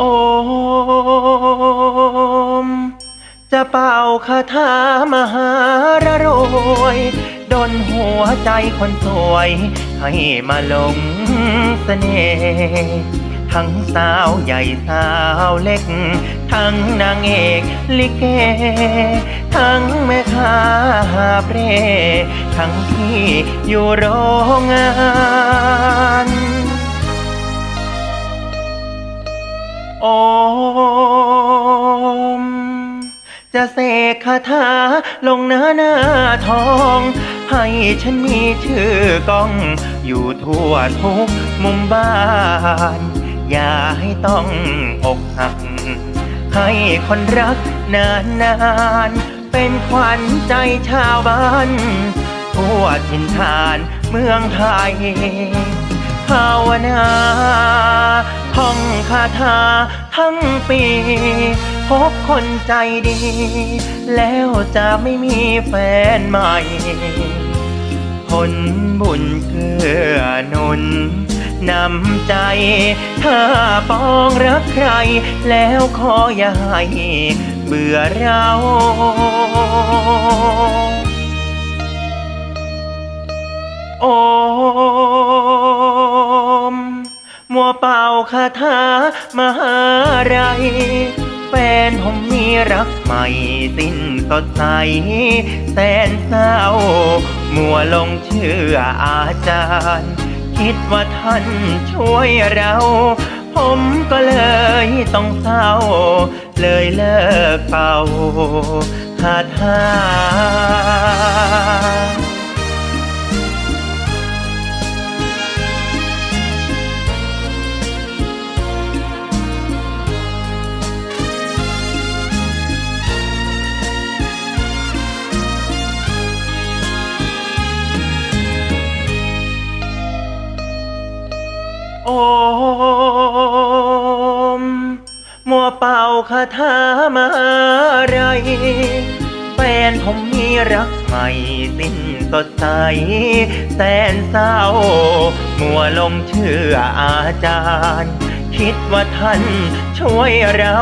อม จะเป่าคาถามหาระโรยดนหัวใจคนสวย ให้มาลงเสน่ห์ทั้งสาวใหญ่สาวเล็ก ทั้งนางเอกลิเก ทั้งแม่ค้าหาเปรทั้งที่อยู่โรงงาน จะเสกคาถาลงหน้าหน้าทอง ให้ฉันมีชื่อกล้อง อยู่ทั่วทุกมุมบ้าน อย่าให้ต้องอกหัก ให้คนรักนานนานเป็นขวัญใจชาวบ้านทั่วถิ่นฐานเมืองไทย ภาวนาท่องคาถาทั้งปี พบคนใจดี แล้วจะไม่มีแฟนใหม่ ผลบุญเกื้อหนุนนำใจ ถ้าปองรักใคร แล้วขออย่าให้เบื่อเราโอม มัวเป่าคาถามหาไร แฟนผมมีรักใหม่สิ้นสดใส แสนเศร้า มัวลงเชื่ออาจารย์ คิดว่าท่านช่วยเรา ผมก็เลยต้องเศร้า เลยเลิกเป่าคาถา โอม มัวเป่าคาถามาไรแฟนผมมีรักใหม่สิ้นสดใส แสนเศร้า มัวลงเชื่ออาจารย์ คิดว่าท่านช่วยเรา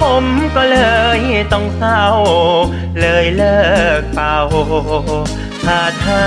ผมก็เลยต้องเศร้า เลยเลิกเป่าคาถา